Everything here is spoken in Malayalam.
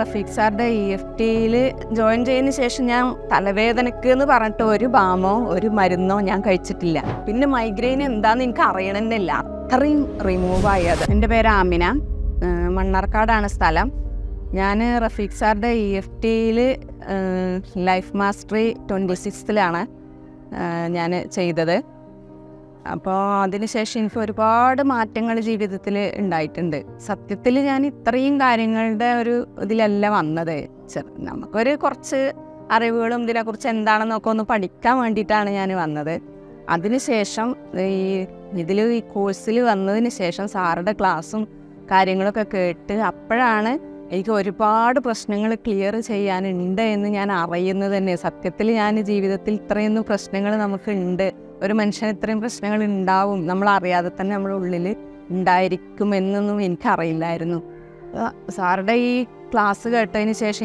റഫീഖ് സാറിന്റെ ഇ എഫ് ടിയിൽ ജോയിൻ ചെയ്തതിന് ശേഷം ഞാൻ തലവേദനക്ക് എന്ന് പറഞ്ഞിട്ട് ഒരു ബാമോ ഒരു മരുന്നോ ഞാൻ കഴിച്ചിട്ടില്ല. പിന്നെ മൈഗ്രെയിൻ എന്താണെന്ന് എനിക്ക് അറിയണമെന്നില്ല അത്രയും റിമൂവ് ആയത്. എന്റെ പേര് ആമിന. മണ്ണാർക്കാടാണ് സ്ഥലം. ഞാൻ റഫീഖ് സാറിന്റെ ഇ എഫ് ടിയിൽ ലൈഫ് മാസ്റ്ററി ട്വന്റി സിക്സ്ത്തിലാണ് ഞാൻ ചെയ്തത്. അപ്പോൾ അതിനുശേഷം എനിക്ക് ഒരുപാട് മാറ്റങ്ങൾ ജീവിതത്തിൽ ഉണ്ടായിട്ടുണ്ട്. സത്യത്തിൽ ഞാൻ ഇത്രയും കാര്യങ്ങളുടെ ഒരു ഇതിലല്ല വന്നത്. നമുക്കൊരു കുറച്ച് അറിവുകളും ഇതിനെക്കുറിച്ച് എന്താണെന്നൊക്കെ ഒന്ന് പഠിക്കാൻ വേണ്ടിയിട്ടാണ് ഞാൻ വന്നത്. അതിനുശേഷം ഈ ഇതിൽ ഈ കോഴ്സിൽ വന്നതിന് ശേഷം സാറുടെ ക്ലാസ്സും കാര്യങ്ങളൊക്കെ കേട്ട് അപ്പോഴാണ് എനിക്ക് ഒരുപാട് പ്രശ്നങ്ങൾ ക്ലിയർ ചെയ്യാനുണ്ട് എന്ന് ഞാൻ അറിയുന്നത് തന്നെ. സത്യത്തിൽ ഞാൻ ജീവിതത്തിൽ ഇത്രയൊന്നും പ്രശ്നങ്ങൾ നമുക്ക് ഉണ്ട്. ഒരു മനുഷ്യൻ ഇത്രയും പ്രശ്നങ്ങൾ ഉണ്ടാവും നമ്മൾ അറിയാതെ തന്നെ നമ്മുടെ ഉള്ളിൽ ഉണ്ടായിരിക്കുമെന്നൊന്നും എനിക്കറിയില്ലായിരുന്നു. സാറുടെ ഈ ക്ലാസ് കേട്ടതിന് ശേഷം